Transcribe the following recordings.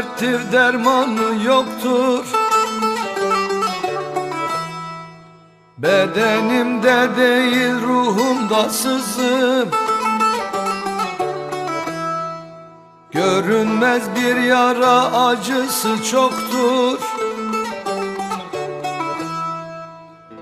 derttir dermanı yoktur. Bedenimde değil ruhumda sızım Görünmez bir yara acısı çoktur.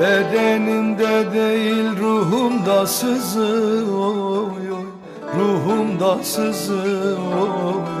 Bedenimde değil ruhumda sızı oy oy Ruhumda sızı oy oy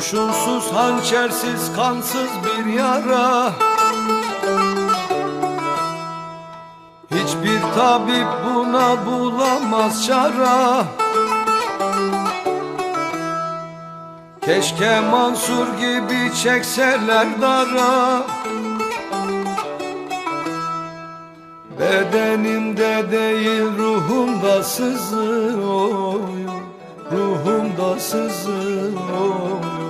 Kurşunsuz, hançersiz, kansız bir yara. Hiçbir tabip buna bulamaz çara. Keşke Mansur gibi çekseler dara. Bedenimde değil ruhumda sızı oy Ruhumda sızı oy. oy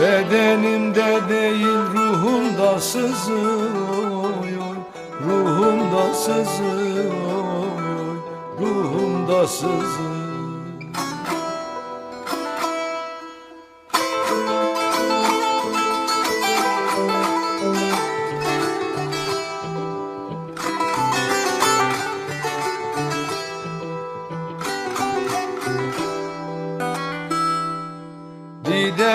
Bedenimde değil ruhumda sızı oy oy Ruhumda sızı oy oy Ruhumda sızı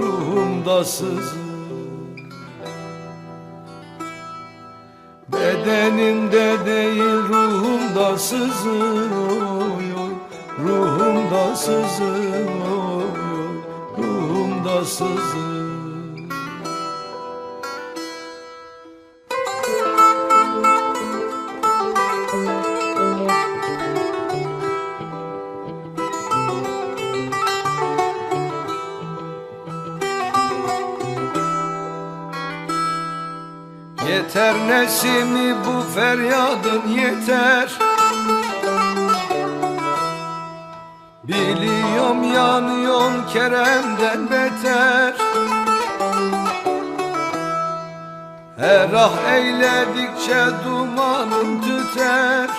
Ruhumda sızı Bedenimde değil ruhumda sızı Ruhumda sızı Ruhumda sızı Yeter nesimi bu feryadın yeter. Biliyorum yanıyorsun Kerem'den beter. Her ah eyledikçe dumanın tüter.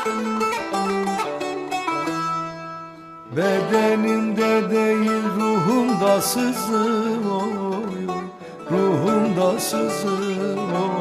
Bedenimde değil ruhumda sızı oy Ruhumda sızı oy oy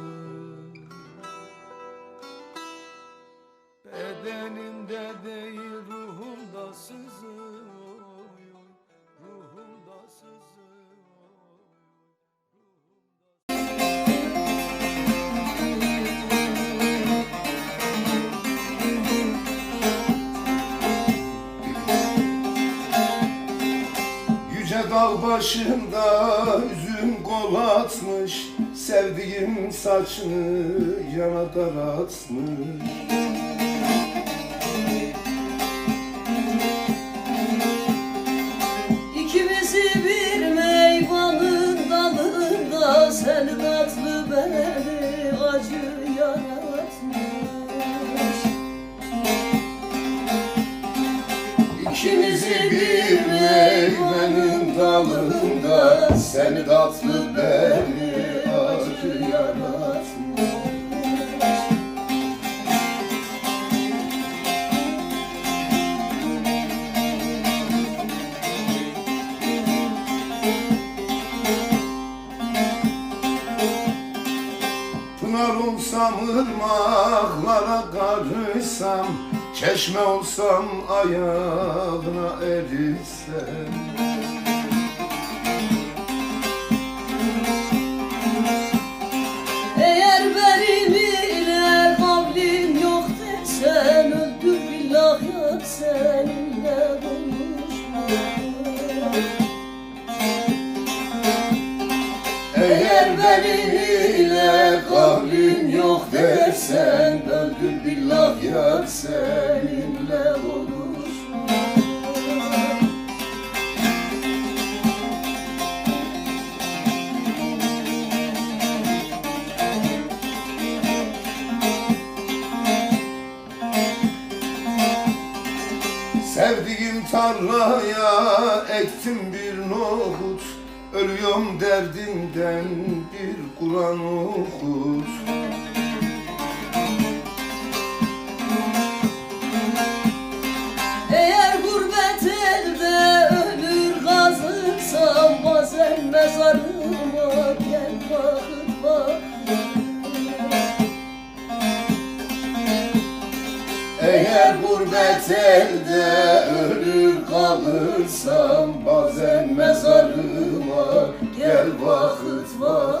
başında üzüm kol atmış Sevdiğim saçını yana daratmış İkimizi bir meyvanın dalında Sen tatlı beni acı yaratmış. İkimizi bir meyvenin dalında Seni tatlı beni acı yaratmış Pınar olsam ırmaklara karışsam Çeşme olsam ayağına erisem billah yok seninle konuşma. Eğer benimle kavlin yok dersen Öldür billah yar seninle konuşma tarlaya ektim bir nohut. Ölüyorum derdinden bir Kur'an okut. Eğer gurbet elde ölür kazırsam Bazen mezarıma gel bakıp gurbet elde ölür kalırsam Bazen mezarıma gel vakit vakit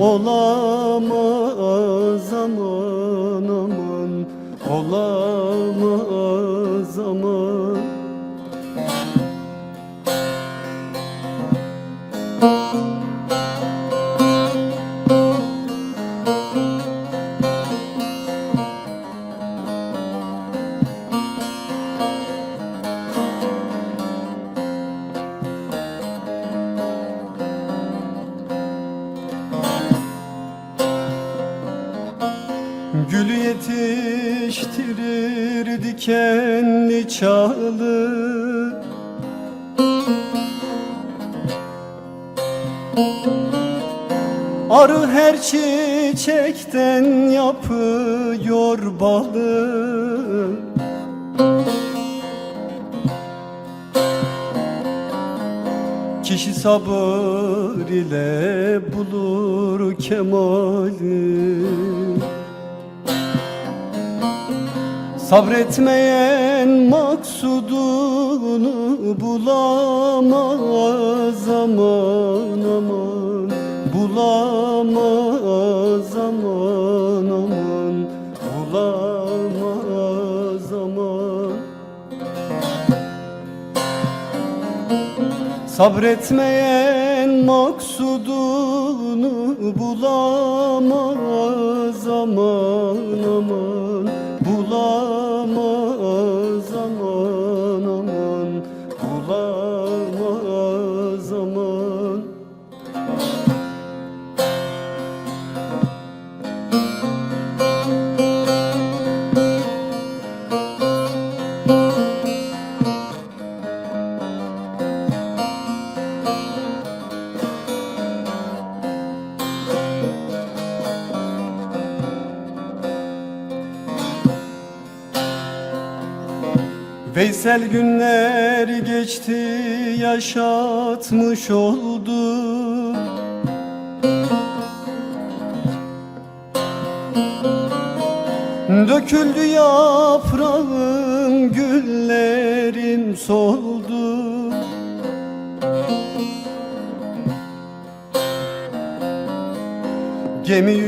Olamaz aman aman. Olamaz aman çiçekten yapıyor balı. Kişi sabır ile bulur kemali. Sabretmeyen maksudunu bulamaz aman aman Bulamaz aman aman Bulamaz aman. Sabretmeyen maksudunu bulamaz aman aman Veysel günler geçti yaşatmış oldu. Döküldü yaprağım güllerim soldu. Gemi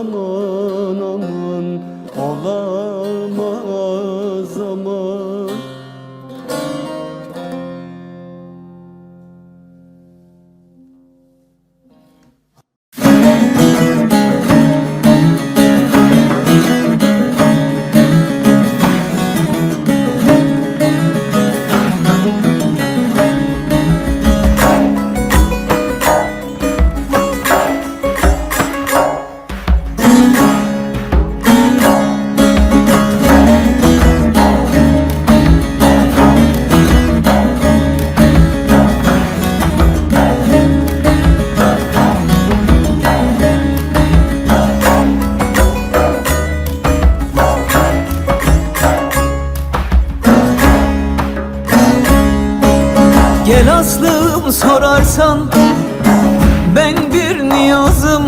aman sorarsan Ben bir niyazım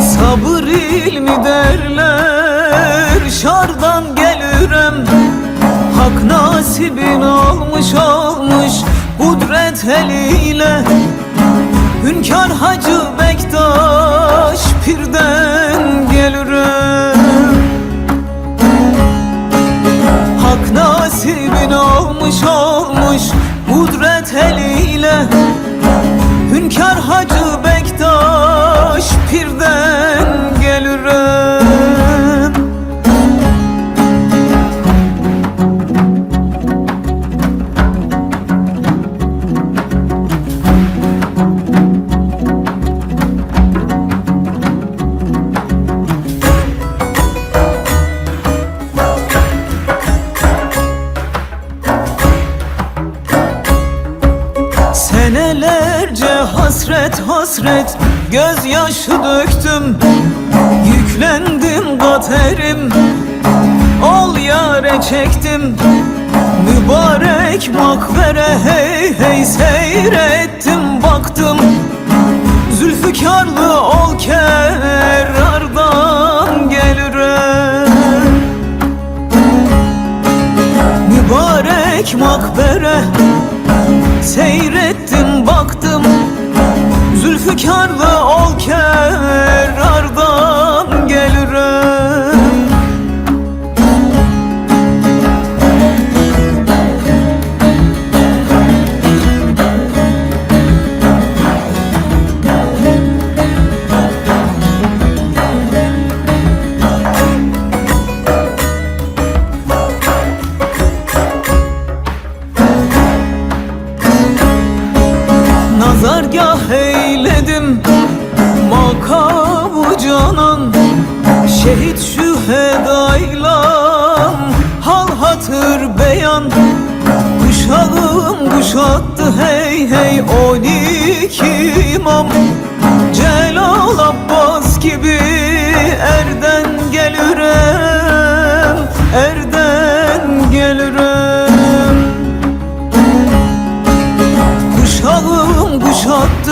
Sabır ilmi derler. Şardan gelirem Hak nasibin almış almış Kudret eliyle. Hünkar Hacı Bektaş Pirden gelirem Hak nasibini almış almış Hünkar Hacı Bektaş Pirden gelirim Gözyaşı döktüm Yüklendim kaderim Al yare çektim Mübarek makbere hey hey seyrettim baktım. Zülfikarlı ol kerardan gelirem Mübarek makbere seyrettim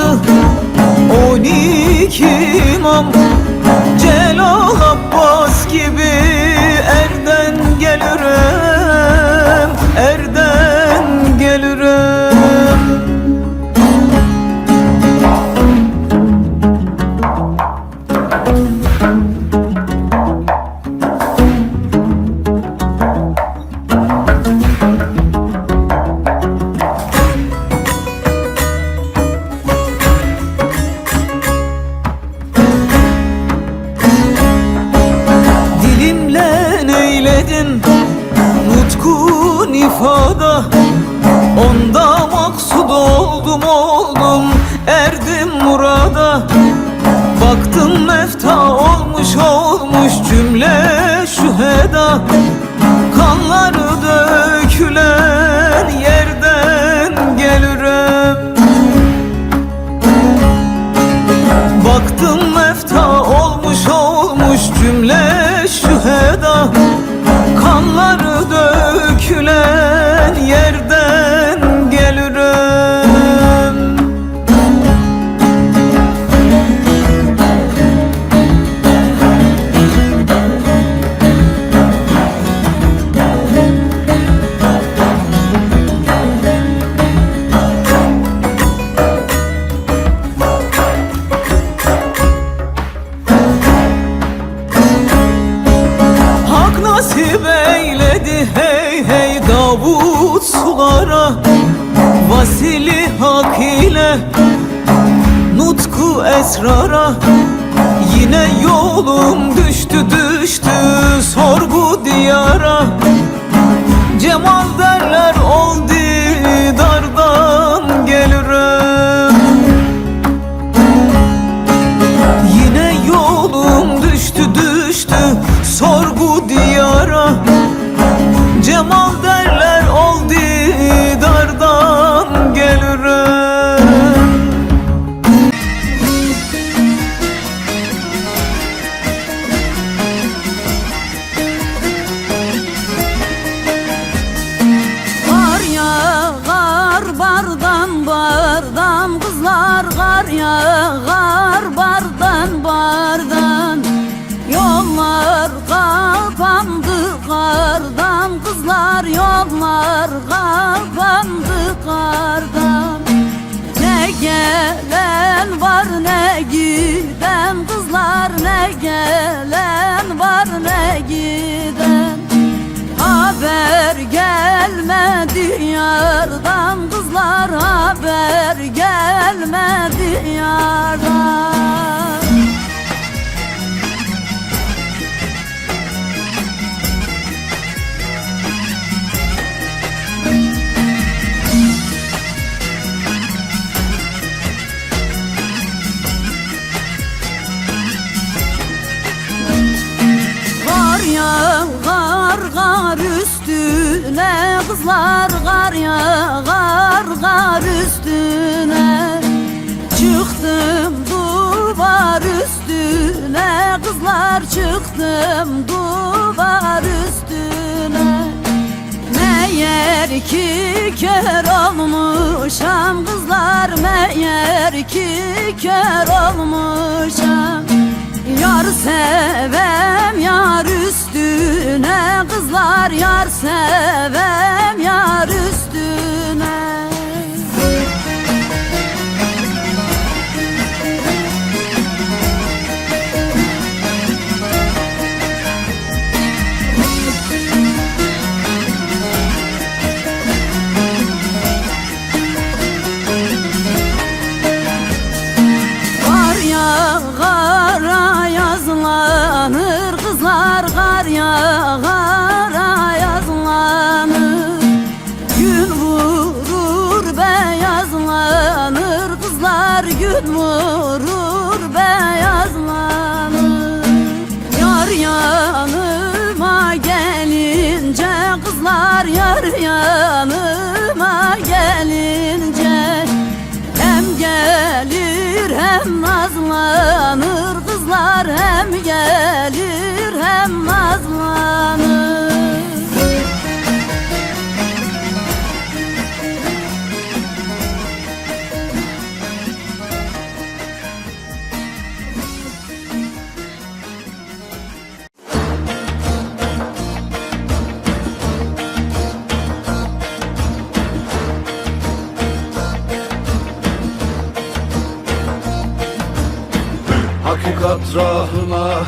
On iki imam Celal Abbas gibi gelmedi yardan Kızlar haber gelmedi yardan üstüme kızlar Kar yağar kar üstüne. Çıktım duvar üstüne. Kızlar çıktım duvar üstüne. Meğer ki kör olmuşam Kızlar meğer ki kör olmuşam. Yar sevem yar üstüne kızlar yar sevem yar üstüne. Kızlar yar yanıma gelince Hem gelir hem nazlanır kızlar Hem gelir hem nazlanır Rahına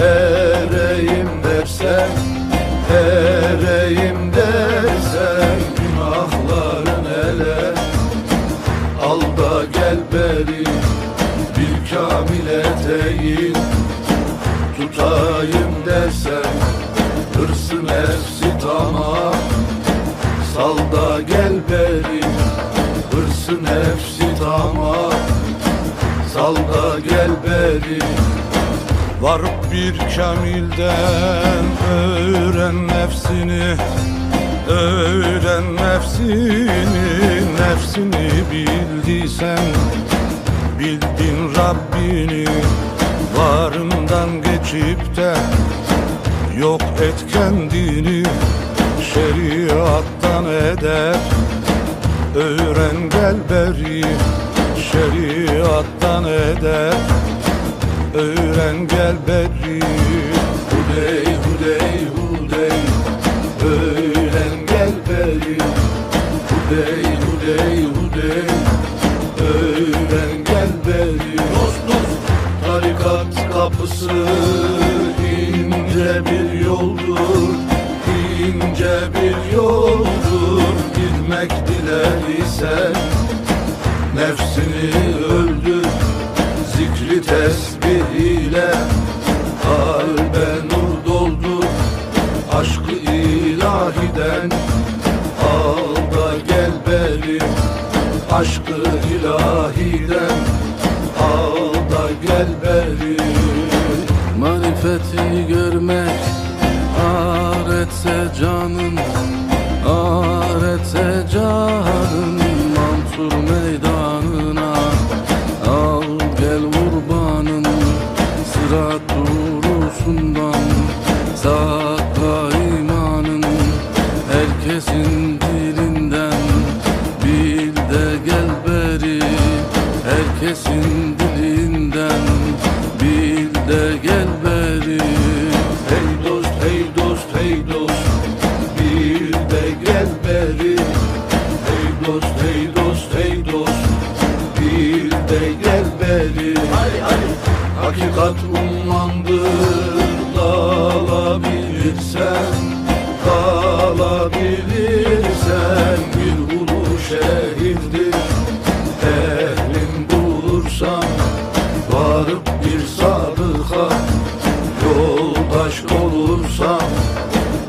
ereyim dersen Ereyim dersen günahların ele. Al da gel beri bir kamil eteğin Tutayım dersen hırsı nefsi tamam. Sal da gel beri hırsı nefsi tamam Sal da gel beri Varıp bir kamilden öğren nefsini Öğren nefsini, nefsini bildiysen Bildin Rabbini varından geçip de Yok et kendini şeriattan eder. Öğren gel beri şeriattan eder. Öğren gel beri Hudey hudey hudey. Öğren gel beri Hudey hudey hudey. Öğren gel beri Dost dost Tarikat kapısı ince bir yoldur. İnce bir yoldur. Girmek diler ise Nefsini öldür Zikri tesbih ile Kalbe nur doldur Aşkı ilahiden. Al da gel beri Aşkı ilahiden. Al da gel beri Marifeti görmek Ar etse canın Herkesin dilinden Bil de gel beri. Herkesin dilinden Bil de gel beri. Hey dost hey dost hey dost Bil de gel beri. Hey dost hey dost hey dost Bil de gel beri. Hakikat ummandır Kalabilirsen Bir ulu şehirdir. Ehlin bulursan Varıp bir sadıka Yoldaş olursan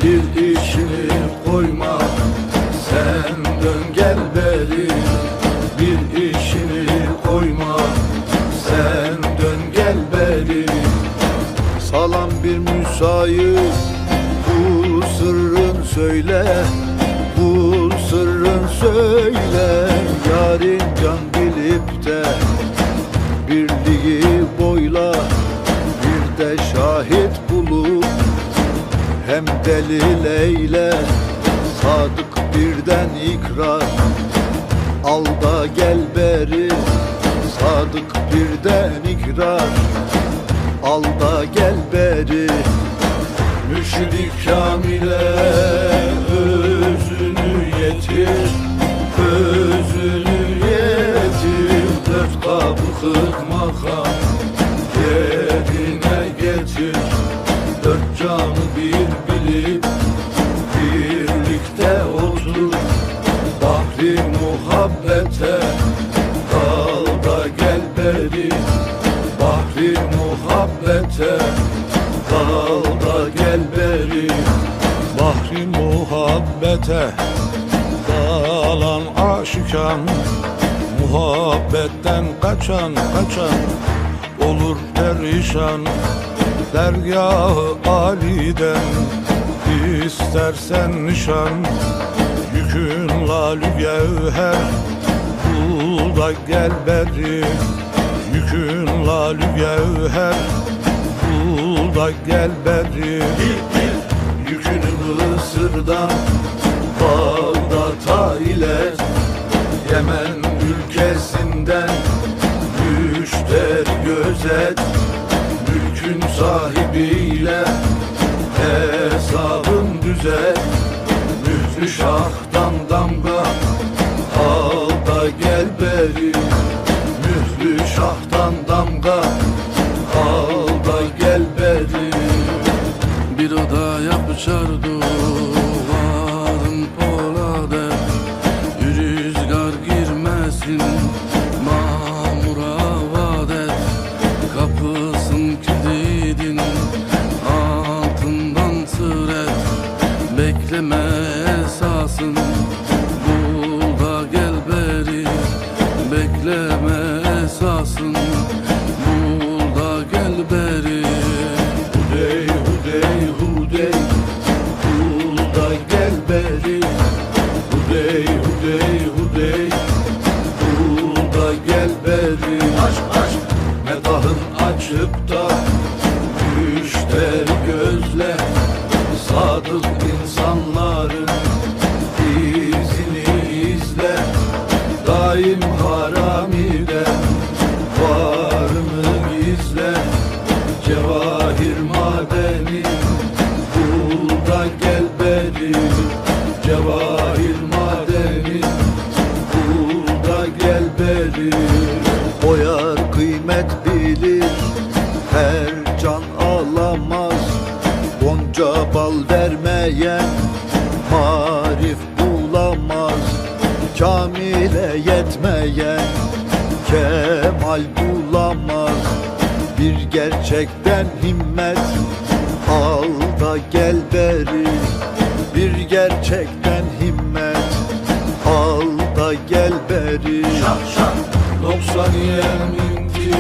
Bir işini koyma. Sen dön gel beri Bir işini koyma. Sen dön gel beri. Salam bir müsait Bu sırrın söyle söyle Yarın can bilip de Birliği boyla Bir de şahit bulup Hem delil eyle Sadık birden ikrar. Al da gel beri Sadık birden ikrar. Al da gel beri Müşrik kamile makam Yerine getir Dört canı bir bilip Birlikte otur Bahri muhabbete Kal da gel beri Bahri muhabbete Kal da gel beri Bahri muhabbete Dalan aşıkan Muhabbetten kaçan kaçan Olur perişan. Dergahı aliden İstersen nişan. Yükün lalü gevher Bul da gel beri. Yükün lalü gevher Bul da gel beri. Yükünü Mısır'dan Bağdat'a ilet Yemen ülkesinden Müşteri gözet Mülkün sahibiyle Hesabın düzelt Mührü şahtan damga Al da gel beri. Mührü şahtan damga Gözle. Sadık insanların vermeyen Marif bulamaz Kamile yetmeyen Kemal bulamaz. Bir gerçekten himmet Al da gel beri. Bir gerçekten himmet Al da gel beri. Noksaniye minti